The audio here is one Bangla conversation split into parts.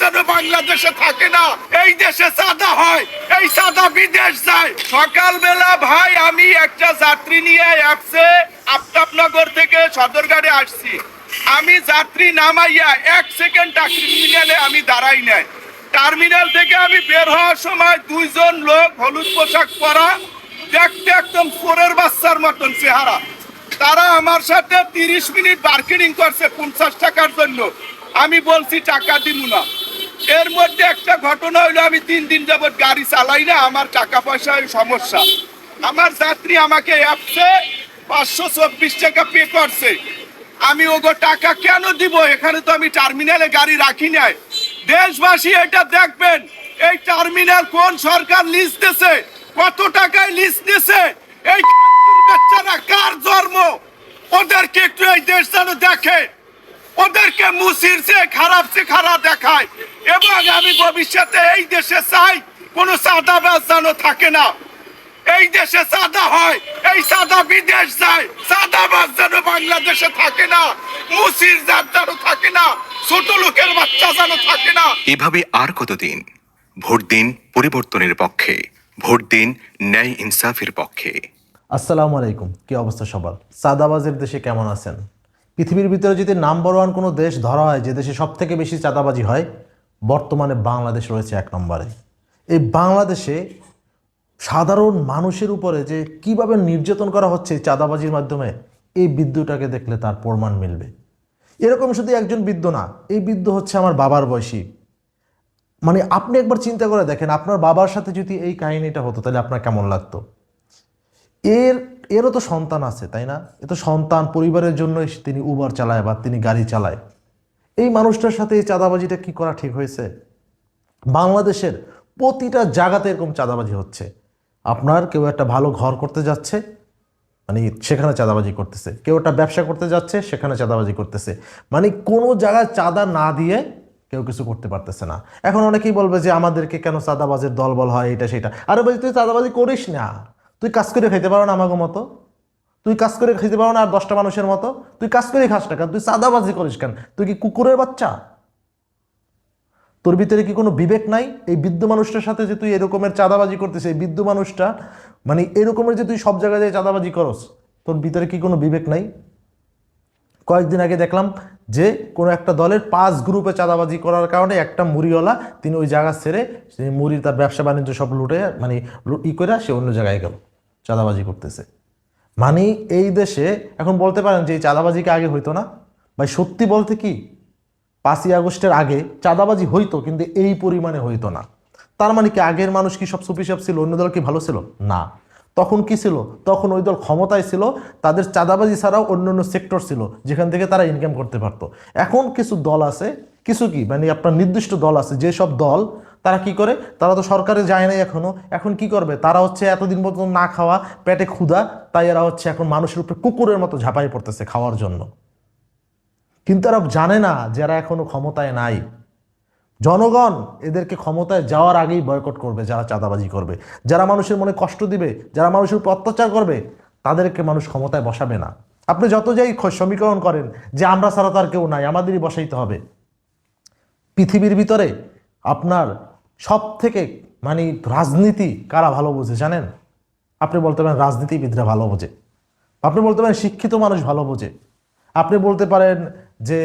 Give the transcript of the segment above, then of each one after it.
যেন বাংলাদেশে থাকে না, এই দেশে চাঁদা হয়, এই চাঁদা বিদেশ যায়। সকালবেলা ভাই, আমি একটা যাত্রী নিয়ে অ্যাপসে আফতাবনগর থেকে সদরঘাটে আসছি। আমি যাত্রী নামাইয়া এক সেকেন্ড টার্মিনালে আমি দাঁড়াই নাই। টার্মিনাল থেকে আমি বের হওয়ার সময় দুইজন লোক হলুদ পোশাক পরা, দেখতে একদম ফোরের বাচ্চার মতন চেহারা। তারা আমার সাথে তিরিশ মিনিট বার্গেনিং করছে পঞ্চাশ টাকার জন্য। আমি বলছি টাকা দিব না। এর মধ্যে একটা ঘটনা হইল, আমি তিন দিন যাবত গাড়ি চালাই না, আমার টাকা পয়সার সমস্যা। আমার যাত্রী আমাকে অ্যাপসে পাঁচশো চব্বিশ টাকা পে করছে। আমি ওগো টাকা কেন দিব? এখানে তো আমি টার্মিনালে গাড়ি রাখি নাই। দেশবাসী, এটা দেখবেন, এই টার্মিনাল কোন সরকার লিজ দিছে? কত টাকায় লিজ দিছে? এই বাচ্চারা কার জন্ম? ওদেরকে একটু এই দেশ যেন দেখে। ওদেরকে মুসির সে খারাপ সে খারাপ দেখায়। এবং আমি ভবিষ্যতে এই দেশে চাই কোনো সাদাবাজ যেন থাকে না। এই দেশে সাদা হয় এই সাদা বিদেশ যায় সাদাবাজ যেন বাংলাদেশে থাকে না মুসির জাত যেন থাকে না ছোট লোকের বাচ্চা যেন থাকে না। এভাবে আর কতদিন? ভোট দিন পরিবর্তনের পক্ষে ভোট দিন ন্যায় ইনসাফের পক্ষে। আসসালামু আলাইকুম কি অবস্থা সবার? সাদাবাজের দেশে কেমন আছেন? পৃথিবীর ভিতরে যদি নাম্বার ওয়ান কোনো দেশ ধরা হয়, যে দেশে সব থেকে বেশি চাঁদাবাজি হয়, বর্তমানে বাংলাদেশ রয়েছে এক নম্বরে। এই বাংলাদেশে সাধারণ মানুষের উপরে যে কীভাবে নির্যাতন করা হচ্ছে চাঁদাবাজির মাধ্যমে, এই বিদ্যুটাকে দেখলে তার প্রমাণ মিলবে। এরকম শুধু একজন বৃদ্ধ না, এই বৃদ্ধ হচ্ছে আমার বাবার বয়সী। মানে আপনি একবার চিন্তা করে দেখেন, আপনার বাবার সাথে যদি এই কাহিনীটা হতো, তাহলে আপনার কেমন লাগতো? এর এরও তো সন্তান আছে, তাই না? এ তো সন্তান পরিবারের জন্যই তিনি উবার চালায় বা তিনি গাড়ি চালায়। এই মানুষটার সাথে এই চাঁদাবাজিটা কি করা ঠিক হয়েছে? বাংলাদেশের প্রতিটা জায়গাতে এরকম চাঁদাবাজি হচ্ছে। আপনার কেউ একটা ভালো ঘর করতে যাচ্ছে মানে সেখানে চাঁদাবাজি করতেছে। কেউ একটা ব্যবসা করতে যাচ্ছে, সেখানে চাঁদাবাজি করতেছে। মানে কোনো জায়গায় চাঁদা না দিয়ে কেউ কিছু করতে পারতেছে না। এখন অনেকেই বলবে যে, আমাদেরকে কেন চাঁদাবাজের দল বল হয়, এটা সেটা? আরে বলছি তুই চাঁদাবাজি করিস না। তুই কাজ করে খাইতে পারো না আমাকে মতো। তুই কাজ করে খাইতে পারো না আর দশটা মানুষের মতো। তুই কাজ করে খাস না কেন? তুই চাঁদাবাজি করিস কেন? তুই কি কুকুরের বাচ্চা? তোর ভিতরে কি কোনো বিবেক নাই? এই বৃদ্ধ মানুষটার সাথে যে তুই এরকমের চাঁদাবাজি করতেছিস এই বৃদ্ধ মানুষটা মানে এরকমের যে তুই সব জায়গায় চাঁদাবাজি করস, তোর ভিতরে কি কোনো বিবেক নাই? কয়েকদিন আগে দেখলাম যে কোনো একটা দলের পাঁচ গ্রুপে চাঁদাবাজি করার কারণে একটা মুড়িওয়ালা, তিনি ওই জায়গা ছেড়ে মুড়ির তার ব্যবসা বাণিজ্য সব লুটে মানে ই করে সে অন্য জায়গায় গেল, চাঁদাবাজি করতেছে। মানে এই দেশে এখন বলতে পারেন যে এই চাঁদাবাজিকে আগে হইতো না? ভাই, সত্যি বলতে কি? পাঁচই আগস্টের আগে চাঁদাবাজি হইতো, কিন্তু এই পরিমাণে হইতো না। তার মানে কি আগের মানুষ কি সব সুপিসাপ ছিল, অন্য দল কি ভালো ছিল? না। তখন কি ছিল? তখন ওই দল ক্ষমতায় ছিল, তাদের চাঁদাবাজি ছাড়াও অন্য অন্য সেক্টর ছিল, যেখান থেকে তারা ইনকাম করতে পারতো। এখন কিছু দল আছে, কিছু কি? মানে আপনার নির্দিষ্ট দল আছে যেসব দল, তারা কি করে? তারা তো সরকারে যায় নাই এখনও। এখন কি করবে? তারা হচ্ছে এতদিন পর্যন্ত না খাওয়া, পেটে ক্ষুধা, তাই এরা হচ্ছে এখন মানুষের উপরে কুকুরের মতো ঝাঁপাই পড়তেছে খাওয়ার জন্য। কিন্তু এরা জানে না যারা এখনও ক্ষমতায় নাই। জনগণ এদেরকে ক্ষমতায় যাওয়ার আগেই বয়কট করবে, যারা চাঁদাবাজি করবে, যারা মানুষের মনে কষ্ট দিবে, যারা মানুষের উপর অত্যাচার করবে, তাদেরকে মানুষ ক্ষমতায় বসাবে না। আপনি যত যাই সমীকরণ করেন যে আমরা ছাড়া তার কেউ নাই, আমাদেরই বসাইতে হবে। পৃথিবীর ভিতরে আপনার সব থেকে মানে রাজনীতি কারা ভালো বোঝে জানেন? আপনি বলতে পারেন রাজনীতিবিদরা ভালো বোঝে। আপনি বলতে পারেন শিক্ষিত মানুষ ভালো বোঝে। আপনি বলতে পারেন যে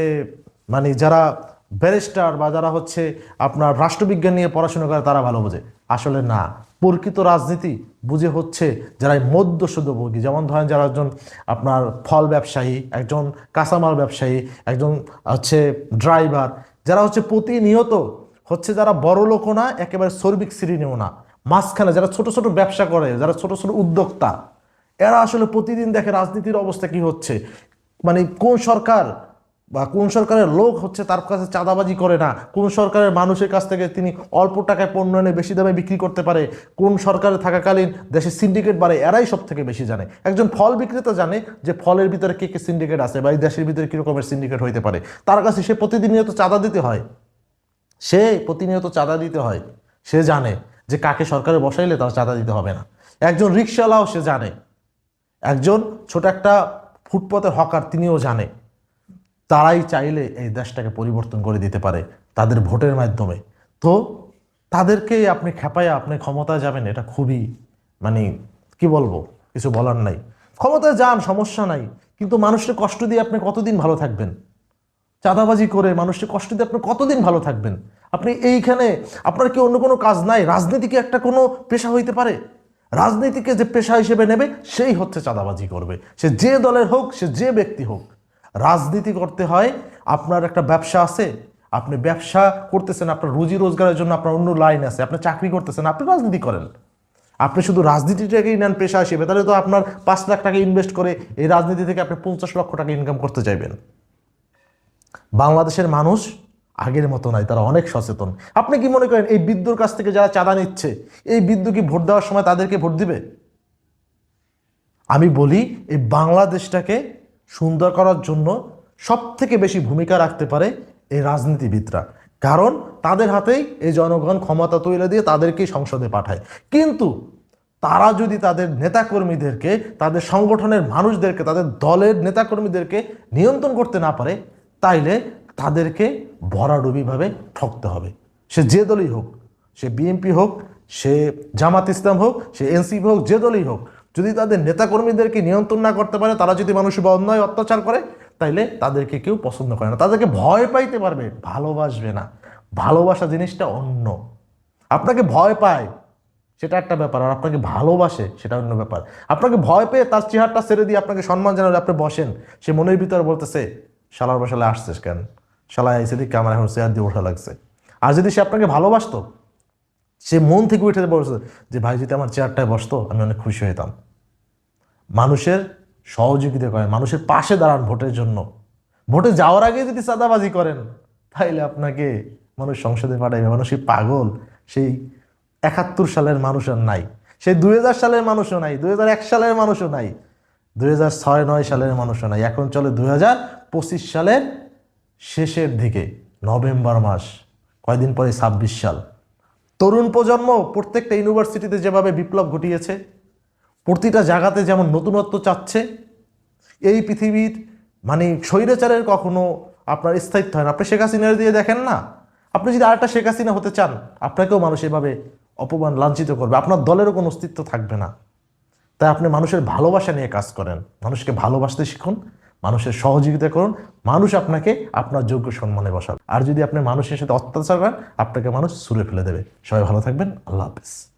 মানে যারা ব্যারিস্টার বা যারা হচ্ছে আপনার রাষ্ট্রবিজ্ঞান নিয়ে পড়াশোনা করে তারা ভালো বোঝে। আসলে না। প্রকৃত রাজনীতি বুঝে হচ্ছে যারা এই মধ্যসুদভোগী যেমন ধরেন যারা একজন আপনার ফল ব্যবসায়ী, একজন কাঁচামাল ব্যবসায়ী, একজন হচ্ছে ড্রাইভার, যারা হচ্ছে প্রতিনিয়ত হচ্ছে যারা বড় লোকও না, একেবারে শ্রমিক শ্রেণীও না। মাঝখানে যারা ছোট ছোট ব্যবসা করে, যারা ছোট ছোট উদ্যোক্তা, এরা আসলে প্রতিদিন দেখে রাজনীতির অবস্থা কি হচ্ছে? মানে কোন সরকার বা কোন সরকারের লোক হচ্ছে তার কাছে চাঁদাবাজি করে না? কোন সরকারের মানুষের কাছ থেকে তিনি অল্প টাকায় পণ্য এনে বেশি দামে বিক্রি করতে পারে? কোন সরকারে থাকাকালীন দেশে সিন্ডিকেট বাড়ে? এরাই সব থেকে বেশি জানে। একজন ফল বিক্রেতা জানে যে ফলের ভিতরে কে কে সিন্ডিকেট আছে বা এই দেশের ভিতরে কীরকমের সিন্ডিকেট হইতে পারে। তার কাছে সে প্রতিদিনিয়ত চাঁদা দিতে হয়। সে প্রতিনিয়ত চাঁদা দিতে হয়। সে জানে যে কাকে সরকারে বসাইলে তার চাঁদা দিতে হবে না। একজন রিক্সাওয়ালাও সে জানে। একজন ছোট একটা ফুটপথের হকার তিনিও জানে। তারাই চাইলে এই দেশটাকে পরিবর্তন করে দিতে পারে তাদের ভোটের মাধ্যমে। তো তাদেরকে আপনি খেপায় আপনি ক্ষমতায় যাবেন, এটা খুবই মানে কি বলব, কিছু বলার নাই। ক্ষমতায় যান, সমস্যা নাই, কিন্তু মানুষকে কষ্ট দিয়ে আপনি কতদিন ভালো থাকবেন? চাঁদাবাজি করে মানুষকে কষ্ট দিয়ে আপনি কতদিন ভালো থাকবেন? আপনি এইখানে, আপনার কি অন্য কোনো কাজ নাই? রাজনীতি কি একটা কোনো পেশা হইতে পারে? রাজনীতিকে যে পেশা হিসেবে নেবে, সেই হচ্ছে চাঁদাবাজি করবে। সে যে দলের হোক, সে যে ব্যক্তি হোক। রাজনীতি করতে হয়, আপনার একটা ব্যবসা আছে, আপনি ব্যবসা করতেছেন, আপনার রুজি রোজগারের জন্য আপনার অন্য লাইন আছে, আপনি চাকরি করতেছেন, আপনি রাজনীতি করেন। আপনি শুধু রাজনীতিটাকেই নেন পেশা হিসেবে, তাহলে তো আপনার পাঁচ লাখ টাকা ইনভেস্ট করে এই রাজনীতি থেকে আপনি পঞ্চাশ লক্ষ টাকা ইনকাম করতে চাইবেন। বাংলাদেশের মানুষ আগের মতো নাই, তারা অনেক সচেতন। আপনি কি মনে করেন, এই বিদ্যুর কাছ থেকে যারা চাঁদা নিচ্ছে, এই বিদ্যু কি ভোট দেওয়ার সময় তাদেরকে ভোট দিবে? আমি বলি, এই বাংলাদেশটাকে সুন্দর করার জন্য সব থেকে বেশি ভূমিকা রাখতে পারে এই রাজনীতিবিদরা। কারণ তাদের হাতেই এই জনগণ ক্ষমতা তৈরি দিয়ে তাদেরকেই সংসদে পাঠায়। কিন্তু তারা যদি তাদের নেতাকর্মীদেরকে, তাদের সংগঠনের মানুষদেরকে, তাদের দলের নেতাকর্মীদেরকে নিয়ন্ত্রণ করতে না পারে, তাইলে তাদেরকে ভরাডুবিভাবে ঠকতে হবে। সে যে দলই হোক, সে বিএনপি হোক, সে জামাত ইসলাম হোক, সে এনসিপি হোক, যে দলই হোক যদি তাদের নেতাকর্মীদেরকে নিয়ন্ত্রণ না করতে পারে, তারা যদি মানুষের বা অন্যায় অত্যাচার করে, তাইলে তাদেরকে কেউ পছন্দ করে না। তাদেরকে ভয় পাইতে পারবে, ভালোবাসবে না। ভালোবাসা জিনিসটা অন্য। আপনাকে ভয় পায়, সেটা একটা ব্যাপার, আর আপনাকে ভালোবাসে, সেটা অন্য ব্যাপার। আপনাকে ভয় পেয়ে তার চেহারটা ছেড়ে দিয়ে আপনাকে সম্মান জানালে আপনি বসেন। সে মনের ভিতরে বলতেছে, শালার বসালে আসছিস কেন? শালা এসে দিকে আমার এখন চেয়ার দিয়ে ওঠা লাগছে। আর যদি সে আপনাকে ভালোবাসতো সে মন থেকে উঠে বলছে যে ভাই, যদি আমার চেয়ারটায় বসতো, আমি অনেক খুশি হইতাম। মানুষের সহযোগিতা করেন, মানুষের পাশে দাঁড়ান ভোটের জন্য। ভোটে যাওয়ার আগে যদি চাঁদাবাজি করেন, তাইলে আপনাকে মানুষ সংসদে পাঠাইবে। মানুষ সেই পাগল? সেই একাত্তর সালের মানুষ আর নাই। সেই দুই হাজার সালের মানুষও নাই, দুই হাজার এক সালের মানুষও নাই, দুই হাজার ছয়, নয় সালের মানুষও নাই। এখন চলে দুই হাজার পঁচিশ সালের শেষের দিকে, নভেম্বর মাস, কয়দিন পরে? ছাব্বিশ সাল। তরুণ প্রজন্ম প্রত্যেকটা ইউনিভার্সিটিতে যেভাবে বিপ্লব ঘটিয়েছে, প্রতিটা জায়গাতে যেমন নতুনত্ব চাচ্ছে, এই পৃথিবীর মানে স্বৈরাচারের কখনো আপনার স্থায়িত্ব হয় না। আপনি শেখ হাসিনার দিয়ে দেখেন না? আপনি যদি আরেকটা শেখ হাসিনা হতে চান, আপনাকেও মানুষ এভাবে অপমান লাঞ্ছিত করবে। আপনার দলেরও কোনো অস্তিত্ব থাকবে না। তাই আপনি মানুষের ভালোবাসা নিয়ে কাজ করেন। মানুষকে ভালোবাসতে শিখুন। মানুষের সহযোগিতা করুন। মানুষ আপনাকে আপনার যোগ্য সম্মানে বসাবে। আর যদি আপনি মানুষের সাথে অত্যাচার করেন, আপনাকে মানুষ ছুঁড়ে ফেলে দেবে। সবাই ভালো থাকবেন। আল্লাহ হাফিজ।